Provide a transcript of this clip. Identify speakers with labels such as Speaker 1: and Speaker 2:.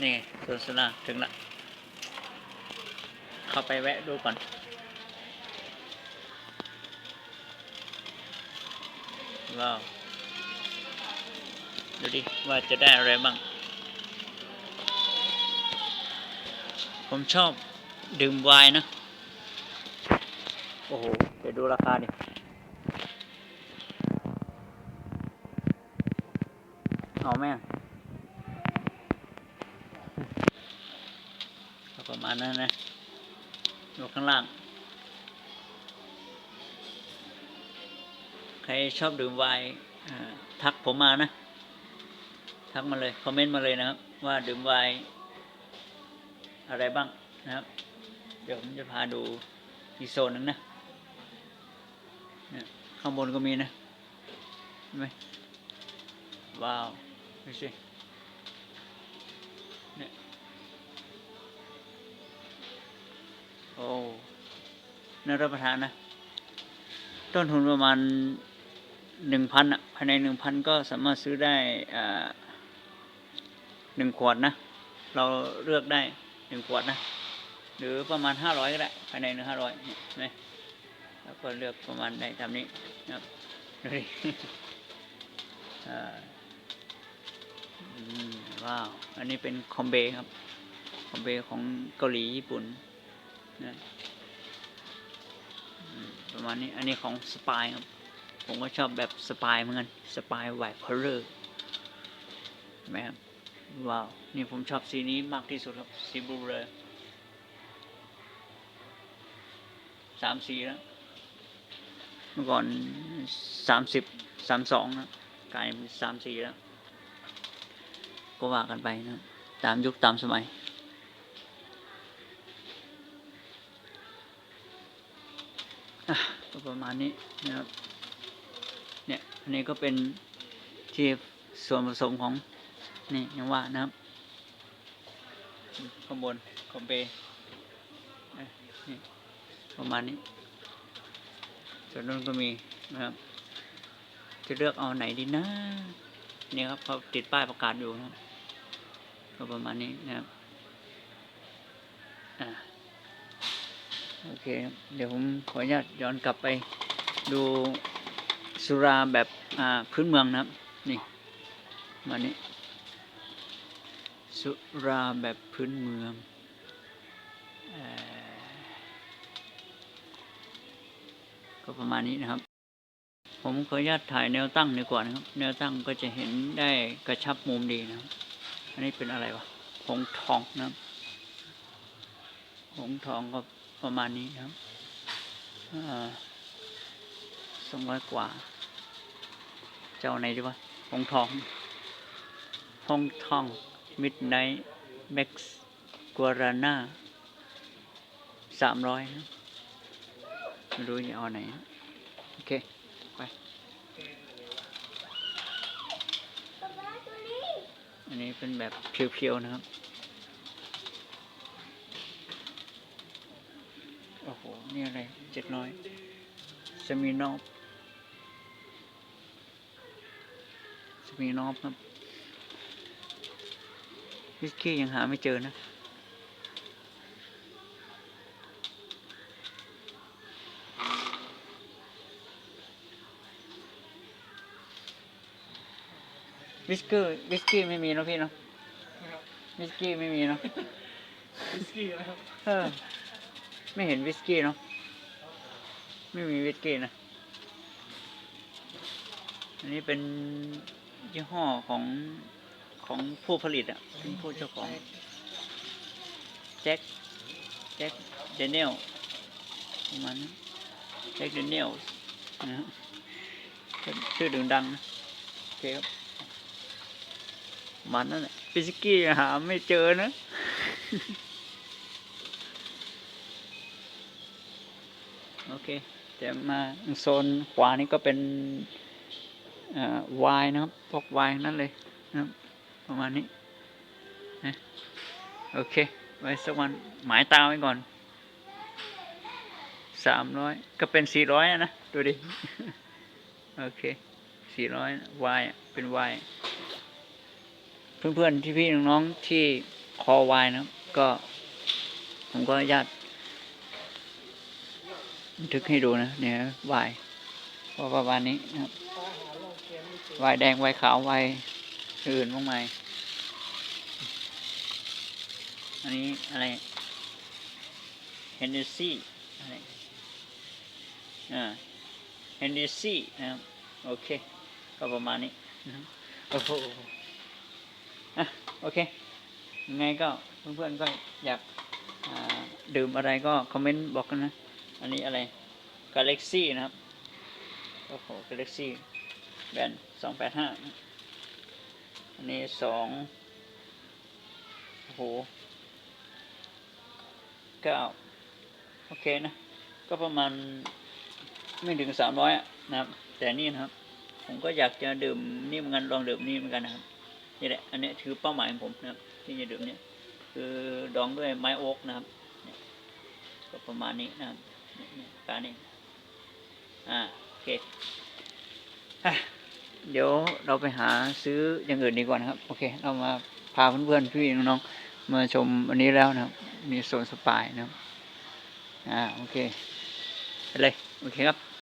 Speaker 1: นี่ไงสวนสนาถึงละ เข้าไปแวะดูก่อน ว้าว ดูดิ ว่าจะได้อะไรบ้าง ผมชอบดื่มไวน์นะ โอ้โห เดี๋ยวดูราคาดิเอาไหมอ ประมาณนั้นนะดูข้างล่าง ใครชอบดื่มไวน์ทักผมมานะ ทักมาเลย คอมเมนต์มาเลยนะครับ ว่าดื่มไวน์อะไรบ้างนะครับ เดี๋ยวผมจะพาดูอีกโซนหนึ่งนะข้างบนก็มีนะเห็นไหมว้าวดูสิเนี่ย โอ้น่ารับประทานนะ ต้นทุนประมาณหนึ่งพันอะ ภายในหนึ่งพันก็สามารถซื้อได้อ่าหนึ่งขวดนะ เราเลือกได้หนึ่งขวดนะ หรือประมาณห้าร้อยก็ได้ ภายในหนึ่งห้าร้อยเห็นไหมแล้วก็เลือกประมาณได้ตามนี้นะครับดูดิว้าว อันนี้เป็นคอมเบครับ คอมเบของเกาหลีญี่ปุ่น ประมาณนี้ อันนี้ของสปายครับ ผมก็ชอบแบบสปายเหมือนกันสปายไวท์พอลเลอร์เห็นไหมครับ ว้าว นี่ผมชอบสีนี้มากที่สุดครับ สีบลูเลยสามสีแล้ว เมื่อก่อนสามสิบสามสองนะกลายเป็นสามสีแล้ว ก็ว่ากันไปนะ ตามยุคตามสมัย อะก็ ประมาณนี้นะครับเนี่ยอันนี้ก็เป็นที่ส่วนผสมของนี่ยังว่านะครับข้างบนคอมเบเอ้ยนี่ประมาณนี้ส่วนนู้นก็มีนะครับ จะเลือกเอาไหนดีนะเนี่ยครับเขาติดป้ายประกาศอยู่นะครับก็ประมาณนี้นะครับอ่า โอเคครับเดี๋ยวผมขออนุญาตย้อนกลับไปดูสุราแบบอ่าพื้นเมืองนะครับ นี่มานี้ สุราแบบพื้นเมืองอก็ประมาณนี้นะครับ ผมขออนุญาตถ่ายแนวตั้งดีกว่านะครับ แนวตั้งก็จะเห็นได้กระชับมุมดีนะครับ อันนี้เป็นอะไรวะหงทองนะครับหงทองก็ ประมาณนี้ครับสองร้อยกว่า เจ้าไหนดีวะหงทองหงทองมิดไนท์แม็กซ์กัวราน่าสามร้อยไม่รู้จะเอาไหน โอเค ไป อันนี้เป็นแบบเพียวๆนะครับ โอ้โห นี่อะไรเจ็ดร้อยสมีนอฟสมีนอฟครับวิสกี้ยังหาไม่เจอนะวิสกี้วิสกี้ไม่มีเนอะพี่เนาะวิสกี้ไม่มีเนาะ
Speaker 2: วิสกี้นะครับ
Speaker 1: เออไม่เห็นวิสกี้เนาะ ไม่มีเวิสกี้นะ อันนี้เป็นยี่ห้อของของผู้ผลิตอะ เป็นผู้เจ้าของ แจ็ค แจ็คเดนเนลประมาณนั้นแจ็คเดนเนลนะชื่อดึงดังนะโอเคครับประมันนั่นแหละวิสกี้หาไม่เจอนะ โอเคจะมาโซนขวานี่ก็เป็นวน์นะครับพวกวน์นั่นเลยนะครับประมาณนี้นะโอเค ไว้สักวันหมายตาไว้ก่อนสามร้อยก็เป็นสี่ร้อยนะ ดูดิ โอเคสี่ร้อยวายเป็นวายเพื่อนๆที่พี่น้องๆที่คอวายนะก็ ผมก็ญาต บันทึกให้ดูนะเนี่ยวายก็ประมาณนี้นะครับวายแดงวายขาววายอื่นมากมายอันนี้อะไรเฮนเดซี่อะไรอ่าเฮนเดซี่นะครับโอเค ก็ประมาณนี้นะครับโอ้โหอะโอเคยังไงก็เพื่อนๆก็อยากอ่าดื่มอะไรก็คอมเมนต์บอกกันนะ อันนี้อะไร Galaxy นะครับ โอ้โห Galaxy แบนด์สองแปดห้าอันนี้สองโอ้โหเก้าโอเคนะ ก็ประมาณไม่ถึงสามร้อยนะครับ แต่นี่นะครับ ผมก็อยากจะดื่มนี่เหมือนกันลองดื่มนี่เหมือนกันนะครับนี่แหละ อันนี้ถือเป้าหมายของผมนะครับ ที่จะดื่มเนี่ยคือดองด้วยไม้โอ๊กนะครับ ก็ประมาณนี้นะครับ เนี่ยเนี่ยการนี้อ่าโอเคเดี๋ยวเราไปหาซื้ออย่างอื่นดีกว่านะครับ โอเค เรามาพาเพื่อนๆพี่น้องๆมาชมอันนี้แล้วนะครับ มีโซนสปายนะครับ อ่า โอเคไปเลย โอเคครับ